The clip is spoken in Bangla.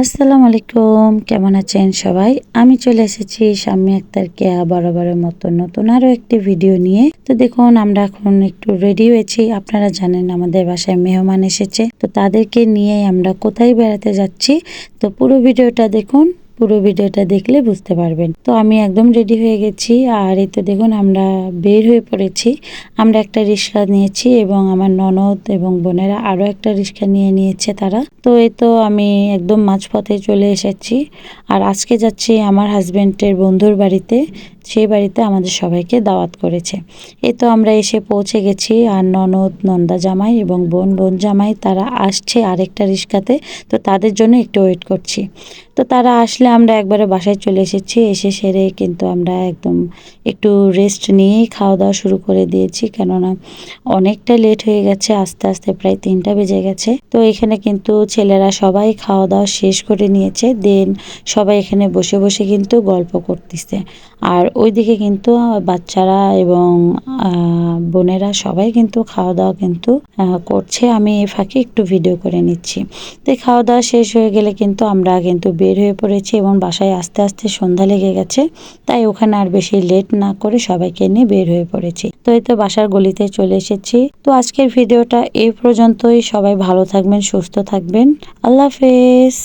আসসালামু আলাইকুম, কেমন আছেন সবাই? আমি চলে এসেছি স্বামী আক্তার কেয়া বরাবরের মতো নতুন আরও একটি ভিডিও নিয়ে। তো দেখুন, আমরা এখন একটু রেডি হয়েছি। আপনারা জানেন আমাদের বাসায় মেহমান এসেছে। তো তাদেরকে নিয়ে আমরা কোথায় বেড়াতে যাচ্ছি? তো পুরো ভিডিওটা দেখুন। পুরো ভিডিওটা দেখলে বুঝতে পারবেন। তো আমি একদম রেডি হয়ে গেছি। আর এই তো দেখুন, আমরা বের হয়ে পড়েছি। আমরা একটা রিক্সা নিয়েছি এবং আমার ননদ এবং বোনেরা আরও একটা রিক্সা নিয়ে নিয়েছে তারা। তো এই তো আমি একদম মাঝপথে চলে এসেছি। আর আজকে যাচ্ছি আমার হাজব্যান্ডের বন্ধুর বাড়িতে। সেই বাড়িতে আমাদের সবাইকে দাওয়াত করেছে। এই তো আমরা এসে পৌঁছে গেছি। আর ননদ, নন্দা জামাই এবং বোন বোন জামাই তারা আসছে আরেকটা রিক্সাতে। তো তাদের জন্য একটু ওয়েট করছি। তো তারা আসলে আমরা একবারে বাসায় চলে এসেছি, এসে সেরে কিন্তু আমরা একদম একটু রেস্ট নিয়েই খাওয়া দাওয়া শুরু করে দিয়েছি। কেননা অনেকটা লেট হয়ে গেছে, আস্তে আস্তে প্রায় তিনটা বেজে গেছে। তো এখানে কিন্তু ছেলেরা সবাই খাওয়া দাওয়া শেষ করে নিয়েছে দেন সবাই এখানে বসে বসে কিন্তু গল্প করতেছে। আর ওইদিকে কিন্তু বাচ্চারা এবং বোনেরা সবাই কিন্তু খাওয়া দাওয়া কিন্তু করছে। আমি এ ফাঁকে একটু ভিডিও করে নিচ্ছি। তো খাওয়া দাওয়া শেষ হয়ে গেলে কিন্তু আমরা কিন্তু বের হয়ে পড়েছি। এবং বাসায় আস্তে আস্তে সন্ধ্যা লেগে গেছে, তাই ওখানে আর বেশি লেট না করে সবাইকে নিয়ে বের হয়ে পড়েছি। তো এই তো বাসার গলিতে চলে এসেছি। তো আজকের ভিডিওটা এই পর্যন্তই। সবাই ভালো থাকবেন, সুস্থ থাকবেন। আল্লাহ হাফেজ।